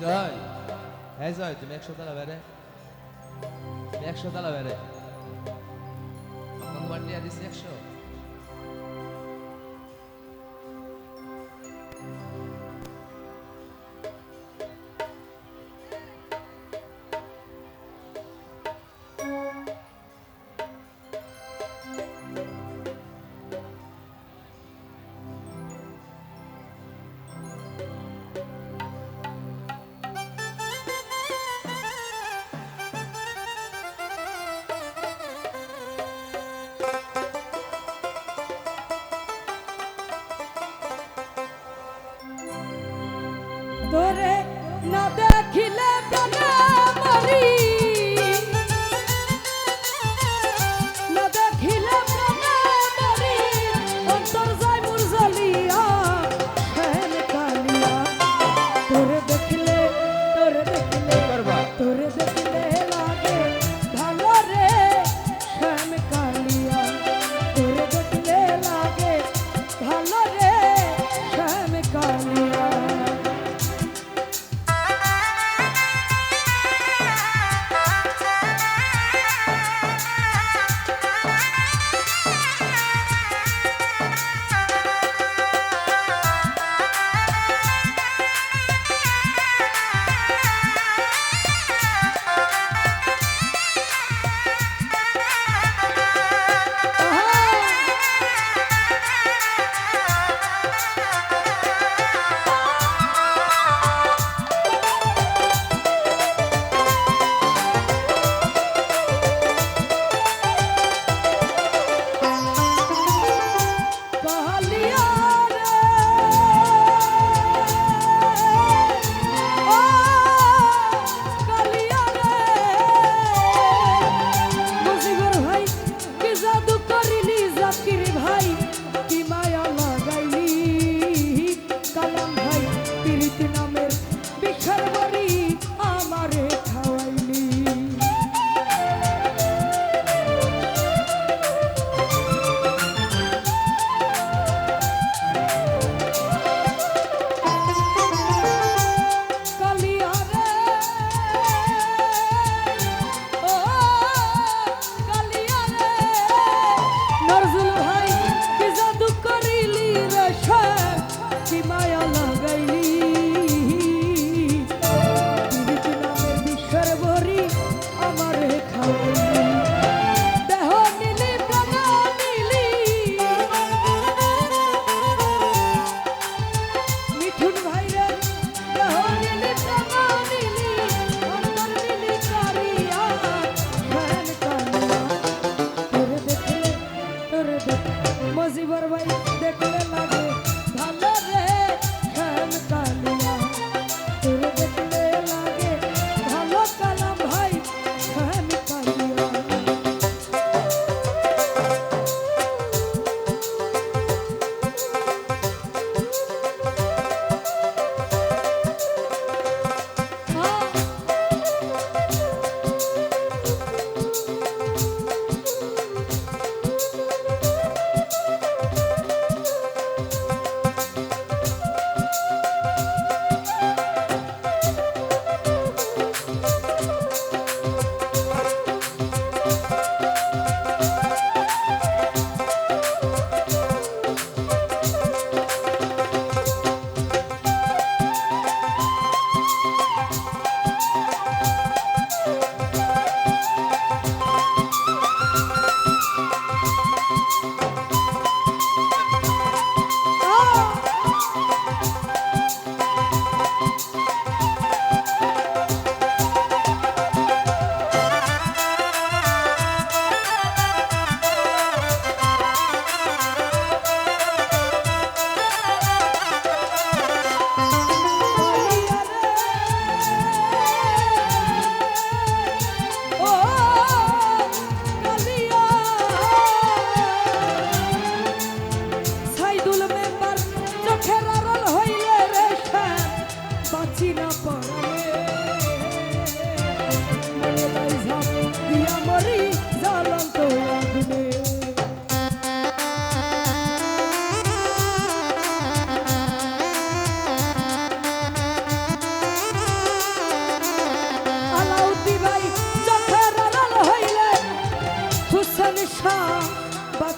জয়। হ্যাঁ জয়, তুমি একশো তালা বেড়ে। তুমি একশো তালা বেড়ে। তোমার নিয়ে দিচ্ছি একশো।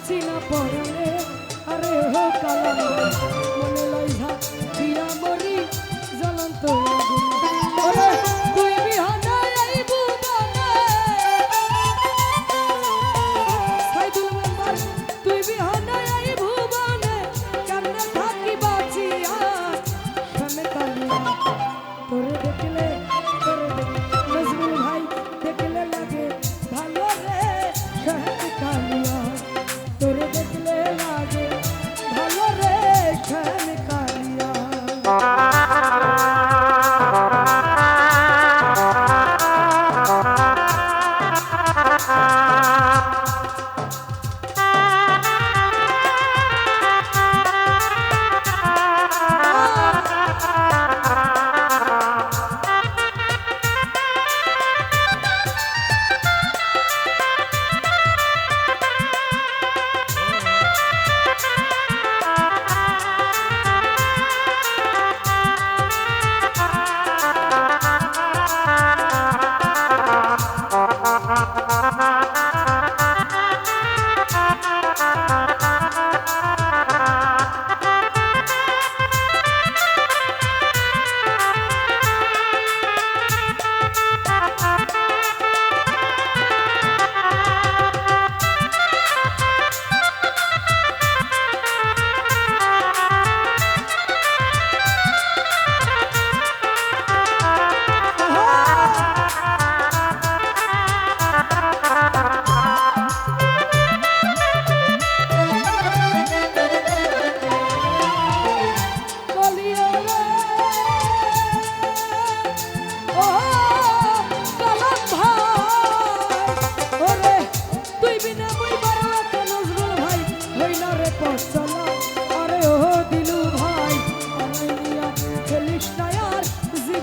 আসছি না পড়লে আরে হো কালাম।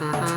Mm-hmm.